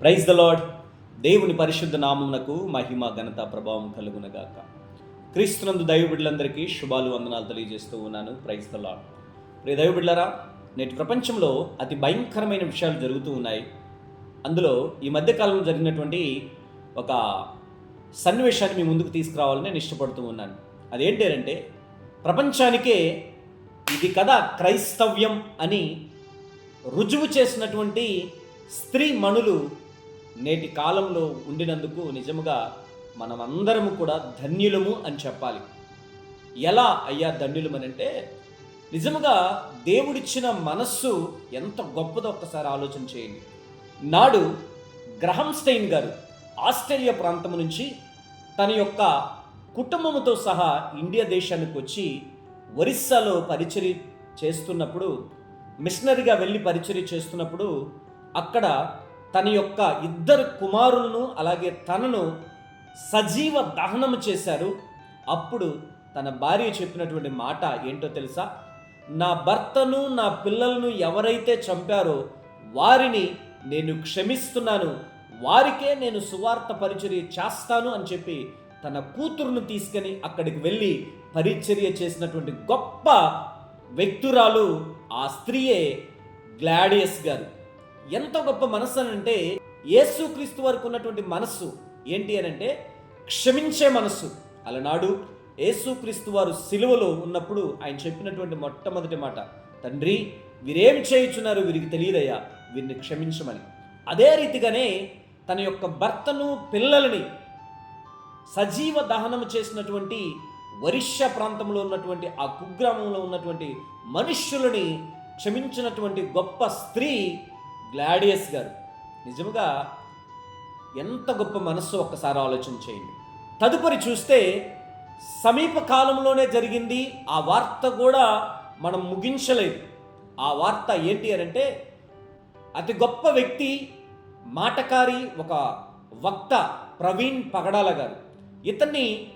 Praise the lord దేవుని పరిశుద్ధ నామమునకు మహిమ ఘనత ప్రభావం కలుగునగాక. క్రీస్తునందు దైవబిడ్డలందరికీ శుభాలు వందనాలు తెలియజేస్తూ ఉన్నాను. ప్రైజ్ ద లాడ్ ప్రియ దైవబిడ్డలరా నేటి ప్రపంచంలో అతి భయంకరమైన విషయాలు జరుగుతూ ఉన్నాయి. అందులో ఈ మధ్యకాలంలో జరిగినటువంటి ఒక సన్నివేశాన్ని మీ ముందుకు తీసుకురావాలని నేను ఇష్టపడుతూ ఉన్నాను. అదేంటంటే ప్రపంచానికే ఇది కదా క్రైస్తవ్యం అని రుజువు చేసినటువంటి స్త్రీ మణులు నేటి కాలంలో ఉండినందుకు నిజముగా మనమందరము కూడా ధన్యులము అని చెప్పాలి. ఎలా అయ్యా ధన్యులమనంటే నిజముగా దేవుడిచ్చిన మనస్సు ఎంత గొప్పదో ఒక్కసారి ఆలోచన చేయండి. నాడు గ్రహం స్టెయిన్ గారు ఆస్ట్రేలియా ప్రాంతం నుంచి తన యొక్క కుటుంబంతో సహా ఇండియా దేశానికి వచ్చి ఒరిస్సాలో పరిచర్య చేస్తున్నప్పుడు మిషనరీగా వెళ్ళి పరిచర్య చేస్తున్నప్పుడు అక్కడ తన యొక్క ఇద్దరు కుమారులను అలాగే తనను సజీవ దహనం చేశారు. అప్పుడు తన భార్య చెప్పినటువంటి మాట ఏంటో తెలుసా? నా భర్తను నా పిల్లలను ఎవరైతే చంపారో వారిని నేను క్షమిస్తున్నాను. వారికే నేను సువార్త పరిచర్య చేస్తాను అని చెప్పి తన కూతురును తీసుకొని అక్కడికి వెళ్ళి పరిచర్య చేసినటువంటి గొప్ప వ్యక్తురాలు ఆ స్త్రీయే గ్లాడియస్ గారు. ఎంత గొప్ప మనస్సు అని అంటే యేసుక్రీస్తు వరకు ఉన్నటువంటి మనస్సు ఏంటి అని అంటే క్షమించే మనస్సు. అలనాడు యేసుక్రీస్తు వారు సిలువలో ఉన్నప్పుడు ఆయన చెప్పినటువంటి మొట్టమొదటి మాట తండ్రి వీరేం చేయుచున్నారు వీరికి తెలియదయ్యా వీరిని క్షమించమని. అదే రీతిగానే తన యొక్క భర్తను పిల్లలని సజీవ దహనం చేసినటువంటి వరిష్య ప్రాంతంలో ఉన్నటువంటి ఆ కుగ్రామంలో ఉన్నటువంటి మనుష్యులని క్షమించినటువంటి గొప్ప స్త్రీ గ్లాడియస్ గారు నిజముగా ఎంత గొప్ప మనస్సు ఒక్కసారి ఆలోచన చేయండి. తదుపరి చూస్తే సమీప కాలంలోనే జరిగింది ఆ వార్త కూడా మనం ముగించలేదు. ఆ వార్త ఏంటి అని అంటే అతి గొప్ప వ్యక్తి మాటకారి ఒక వక్త ప్రవీణ్ పగడాల గారు. ఇతన్ని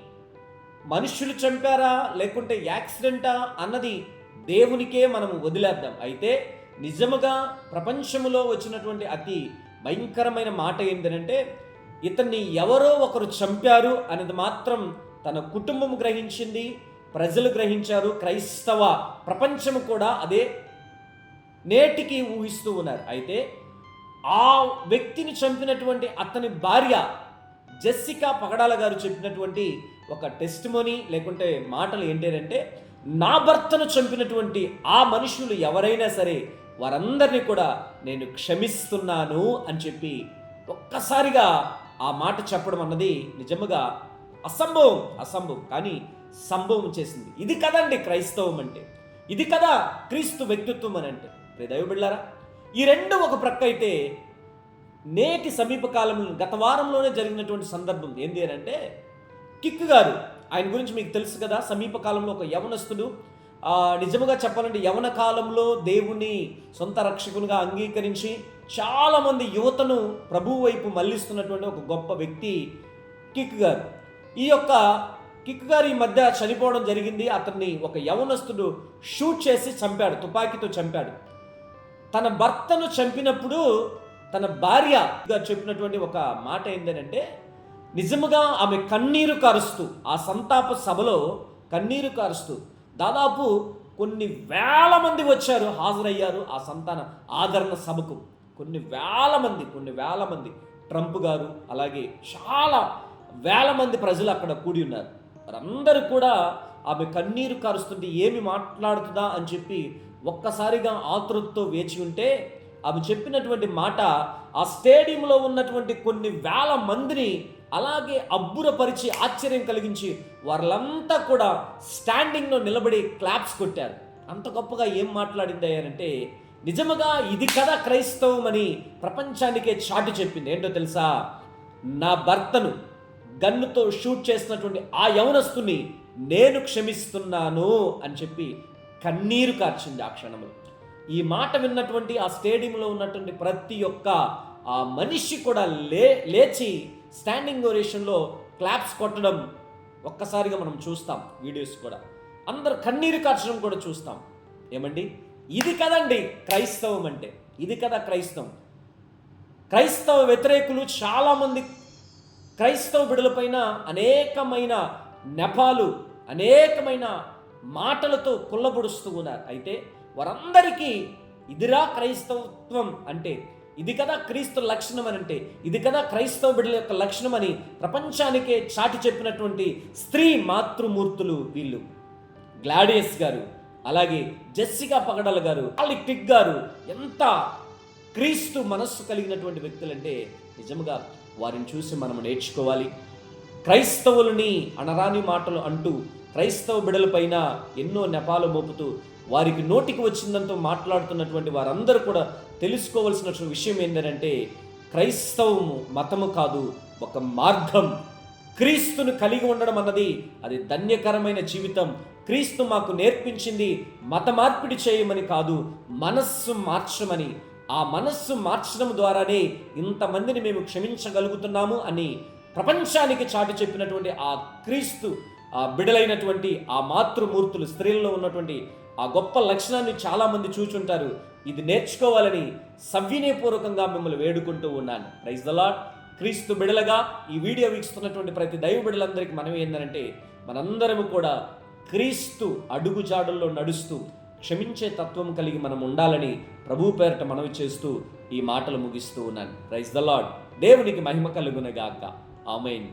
మనుష్యులు చంపారా లేకుంటే యాక్సిడెంటా అన్నది దేవునికే మనం వదిలేద్దాం. అయితే నిజముగా ప్రపంచంలో వచ్చినటువంటి అతి భయంకరమైన మాట ఏంటంటే ఇతన్ని ఎవరో ఒకరు చంపారు అనేది మాత్రం తన కుటుంబం గ్రహించింది ప్రజలు గ్రహించారు క్రైస్తవ ప్రపంచము కూడా అదే నేటికి ఊహిస్తూ ఉన్నారు. అయితే ఆ వ్యక్తిని చంపినటువంటి అతని భార్య జెస్సికా పగడాల గారు చెప్పినటువంటి ఒక టెస్టిమోనీ లేకుంటే మాటలు ఏంటంటే నా భర్తను చంపినటువంటి ఆ మనుషులు ఎవరైనా సరే వారందరినీ కూడా నేను క్షమిస్తున్నాను అని చెప్పి ఒక్కసారిగా ఆ మాట చెప్పడం అన్నది నిజముగా అసంభవం అసంభవం. కానీ సంభవం చేసింది. ఇది కదండి క్రైస్తవం అంటే? ఇది కదా క్రీస్తు వ్యక్తిత్వం అని అంటే? దైవ బిళ్ళారా ఈ రెండు ఒక ప్రక్క అయితే నేటి సమీపకాలంలో గత వారంలోనే జరిగినటువంటి సందర్భం ఏంటి అని అంటే కిక్ గారు ఆయన గురించి మీకు తెలుసు కదా సమీపకాలంలో ఒక యవనస్తుడు నిజముగా చెప్పాలంటే యవన కాలంలో దేవుని సొంత రక్షకునిగా అంగీకరించి చాలామంది యువతను ప్రభు వైపు మళ్ళిస్తున్నటువంటి ఒక గొప్ప వ్యక్తి కిక్ గారు. ఈ యొక్క కిక్ గారు ఈ మధ్య చనిపోవడం జరిగింది. అతన్ని ఒక యవనస్తుడు షూట్ చేసి చంపాడు తుపాకీతో చంపాడు. తన భర్తను చంపినప్పుడు తన భార్య గారు చెప్పినటువంటి ఒక మాట ఏంటంటే నిజముగా ఆమె కన్నీరు కారుస్తూ ఆ సంతాప సభలో కన్నీరు కారుస్తూ దాదాపు కొన్ని వేల మంది వచ్చారు హాజరయ్యారు ఆ సంతాన ఆదరణ సభకు. కొన్ని వేల మంది కొన్ని వేల మంది. ట్రంప్ గారు అలాగే చాలా వేల మంది ప్రజలు అక్కడ కూడి ఉన్నారు. వారందరూ కూడా ఆమె కన్నీరు కారుస్తుంటే ఏమి మాట్లాడుతుందా అని చెప్పి ఒక్కసారిగా ఆతృతతో వేచి ఉంటే ఆమె చెప్పినటువంటి మాట ఆ స్టేడియంలో ఉన్నటువంటి కొన్ని వేల మందిని అలాగే అబ్బురపరిచి ఆశ్చర్యం కలిగించి వాళ్ళంతా కూడా స్టాండింగ్లో నిలబడి క్లాప్స్ కొట్టారు. అంత గొప్పగా ఏం మాట్లాడింది అంటే నిజముగా ఇది కదా క్రైస్తవం అని ప్రపంచానికే చాటి చెప్పింది. ఏంటో తెలుసా? నా భర్తను గన్నుతో షూట్ చేసినటువంటి ఆ యవనస్తుని నేను క్షమిస్తున్నాను అని చెప్పి కన్నీరు కార్చింది ఆ క్షణంలో. ఈ మాట విన్నటువంటి ఆ స్టేడియంలో ఉన్నటువంటి ప్రతి ఒక్క ఆ మనిషి కూడా లే లేచి స్టాండింగ్ ఓరేషన్లో క్లాప్స్ కొట్టడం ఒక్కసారిగా మనం చూస్తాం వీడియోస్ కూడా. అందరు కన్నీరు కార్చడం కూడా చూస్తాం. ఏమండి? ఇది కదండి క్రైస్తవం అంటే. ఇది కదా క్రైస్తవం. క్రైస్తవ వ్యతిరేకులు చాలామంది క్రైస్తవ బిడలపైన అనేకమైన నెపాలు అనేకమైన మాటలతో కుల్లబొడుస్తూ ఉన్నారు. అయితే వారందరికీ ఇదిరా క్రైస్తవత్వం అంటే ఇది కదా క్రీస్తు లక్షణం అని అంటే ఇది కదా క్రైస్తవ బిడ్డల యొక్క లక్షణం అని ప్రపంచానికే చాటి చెప్పినటువంటి స్త్రీ మాతృమూర్తులు వీళ్ళు. గ్లాడియస్ గారు అలాగే జెస్సికా పగడల గారు టిక్ గారు ఎంత క్రీస్తు మనస్సు కలిగినటువంటి వ్యక్తులంటే నిజంగా వారిని చూసి మనం నేర్చుకోవాలి. క్రైస్తవులని అనరాని మాటలు అంటూ క్రైస్తవ బిడలపైన ఎన్నో నెపాలు మోపుతూ వారికి నోటికి వచ్చిందంతో మాట్లాడుతున్నటువంటి వారందరూ కూడా తెలుసుకోవాల్సిన విషయం ఏంటంటే క్రైస్తవము మతము కాదు ఒక మార్గం. క్రీస్తును కలిగి ఉండడం అన్నది అది ధన్యకరమైన జీవితం. క్రీస్తు మాకు నేర్పించింది మత మార్పిడి చేయమని కాదు మనస్సు మార్చమని. ఆ మనస్సు మార్చడం ద్వారానే ఇంతమందిని మేము క్షమించగలుగుతున్నాము అని ప్రపంచానికి చాటి చెప్పినటువంటి ఆ క్రీస్తు ఆ బిడలైనటువంటి ఆ మాతృమూర్తులు స్త్రీల్లో ఉన్నటువంటి ఆ గొప్ప లక్షణాన్ని చాలామంది చూచుంటారు. ఇది నేర్చుకోవాలని సవ్యనయపూర్వకంగా మిమ్మల్ని వేడుకుంటూ ఉన్నాను. ప్రైజ్ ద లాడ్ క్రీస్తు బిడలగా ఈ వీడియో వీక్షిస్తున్నటువంటి ప్రతి దైవ బిడలందరికీ మనం ఏంటంటే మనందరము కూడా క్రీస్తు అడుగుజాడుల్లో నడుస్తూ క్షమించే తత్వం కలిగి మనం ఉండాలని ప్రభు పేరట మనవి చేస్తూ ఈ మాటలు ముగిస్తూ ఉన్నాను. ప్రైజ్ ద లాడ్ దేవునికి మహిమ కలుగునగాక. ఆమెన్